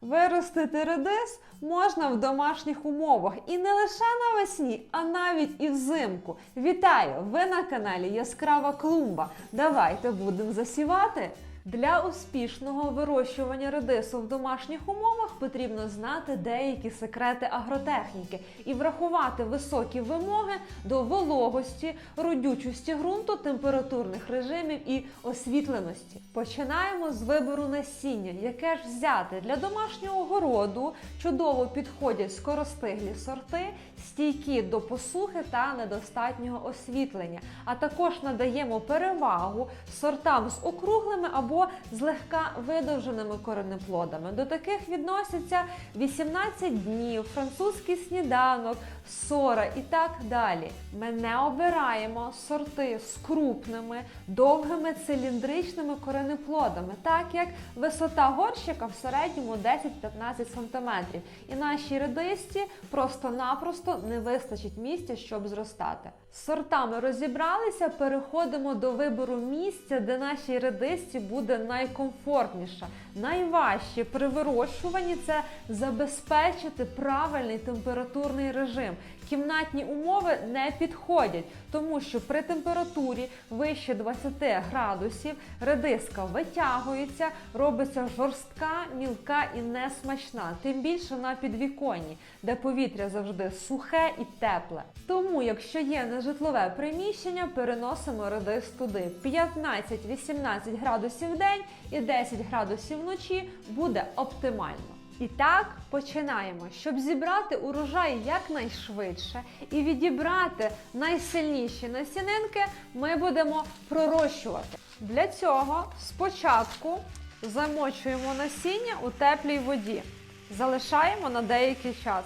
Виростити редис можна в домашніх умовах і не лише навесні, а навіть і взимку. Вітаю! Ви на каналі Яскрава Клумба. Давайте будемо засівати. Для успішного вирощування редису в домашніх умовах потрібно знати деякі секрети агротехніки і врахувати високі вимоги до вологості, родючості ґрунту, температурних режимів і освітленості. Починаємо з вибору насіння, яке ж взяти для домашнього городу чудово підходять скоростиглі сорти, стійкі до посухи та недостатнього освітлення. А також надаємо перевагу сортам з округлими або злегка видовженими коренеплодами. До таких відносяться 18 днів, французький сніданок, сора і так далі. Ми не обираємо сорти з крупними, довгими циліндричними коренеплодами, так як висота горщика в середньому 10-15 см. І нашій редисці просто-напросто не вистачить місця, щоб зростати. З сортами розібралися, переходимо до вибору місця, де нашій редисці буде найкомфортніше. Найважче при вирощуванні це забезпечити правильний температурний режим. Кімнатні умови не підходять, тому що при температурі вище 20 градусів редиска витягується, робиться жорстка, мілка і несмачна, тим більше на підвіконні, де повітря завжди сухе і тепле. Тому, якщо є нежитлове приміщення, переносимо редис туди. 15-18 градусів в день і 10 градусів вночі буде оптимально. І так починаємо. Щоб зібрати урожай якнайшвидше і відібрати найсильніші насінинки, ми будемо пророщувати. Для цього спочатку замочуємо насіння у теплій воді, залишаємо на деякий час.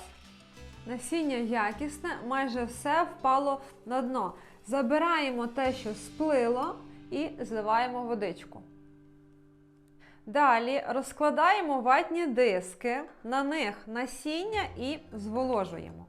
Насіння якісне, майже все впало на дно. Забираємо те, що сплило, і зливаємо водичку. Далі розкладаємо ватні диски, на них насіння і зволожуємо.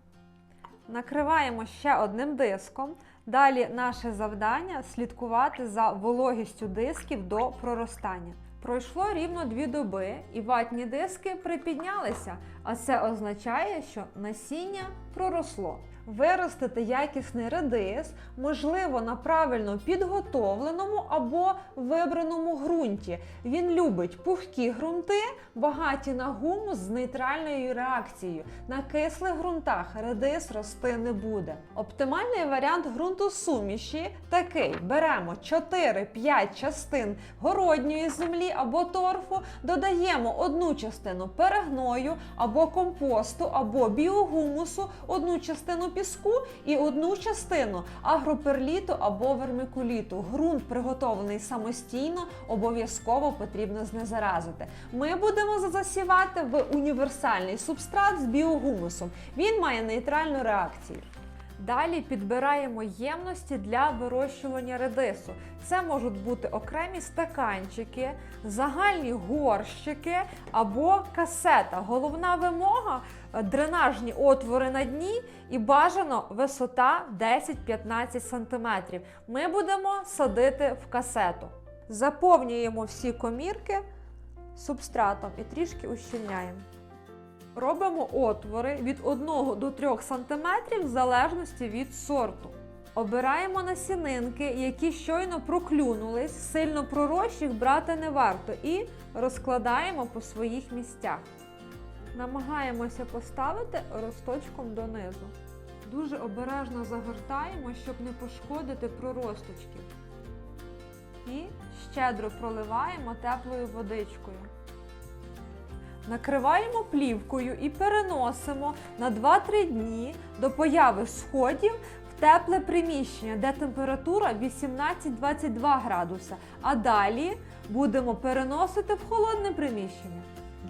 Накриваємо ще одним диском. Далі наше завдання слідкувати за вологістю дисків до проростання. Пройшло рівно дві доби, і ватні диски припіднялися, а це означає, що насіння проросло. Виростити якісний редис можливо на правильно підготовленому або вибраному ґрунті. Він любить пухкі ґрунти, багаті на гумус з нейтральною реакцією. На кислих ґрунтах редис рости не буде. Оптимальний варіант ґрунту суміші такий: беремо 4-5 частин городньої землі або торфу, додаємо одну частину перегною або компосту, або біогумусу, одну частину піску і одну частину агроперліту або вермикуліту. Грунт приготовлений самостійно, обов'язково потрібно знезаразити. Ми будемо засівати в універсальний субстрат з біогумусом. Він має нейтральну реакцію. Далі підбираємо ємності для вирощування редису. Це можуть бути окремі стаканчики, загальні горщики або касета. Головна вимога дренажні отвори на дні і бажано висота 10-15 см. Ми будемо садити в касету. Заповнюємо всі комірки субстратом і трішки ущільняємо. Робимо отвори від 1 до 3 см в залежності від сорту. Обираємо насінинки, які щойно проклюнулись, сильно пророщих брати не варто, і розкладаємо по своїх місцях. Намагаємося поставити росточком донизу. Дуже обережно загортаємо, щоб не пошкодити проросточки. І щедро проливаємо теплою водичкою. Накриваємо плівкою і переносимо на 2-3 дні до появи сходів в тепле приміщення, де температура 18-22 градуса. А далі будемо переносити в холодне приміщення.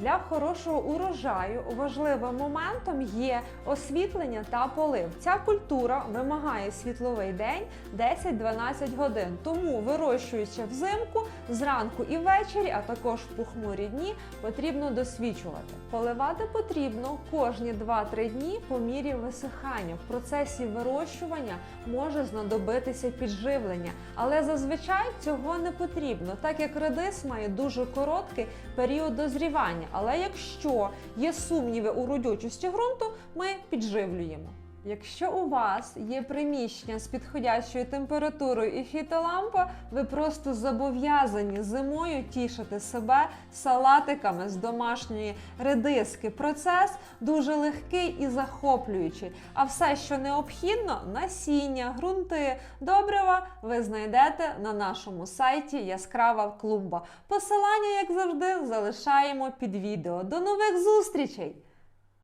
Для хорошого урожаю важливим моментом є освітлення та полив. Ця культура вимагає світловий день 10-12 годин. Тому, вирощуючи взимку, зранку і ввечері, а також в похмурі дні, потрібно досвічувати. Поливати потрібно кожні 2-3 дні по мірі висихання. В процесі вирощування може знадобитися підживлення, але зазвичай цього не потрібно, так як редис має дуже короткий період дозрівання. Але якщо є сумніви у родючості ґрунту, ми підживлюємо. Якщо у вас є приміщення з підходящою температурою і фітолампа, ви просто зобов'язані зимою тішити себе салатиками з домашньої редиски. Процес дуже легкий і захоплюючий. А все, що необхідно, насіння, ґрунти, добрива, ви знайдете на нашому сайті Яскрава клумба. Посилання, як завжди, залишаємо під відео. До нових зустрічей!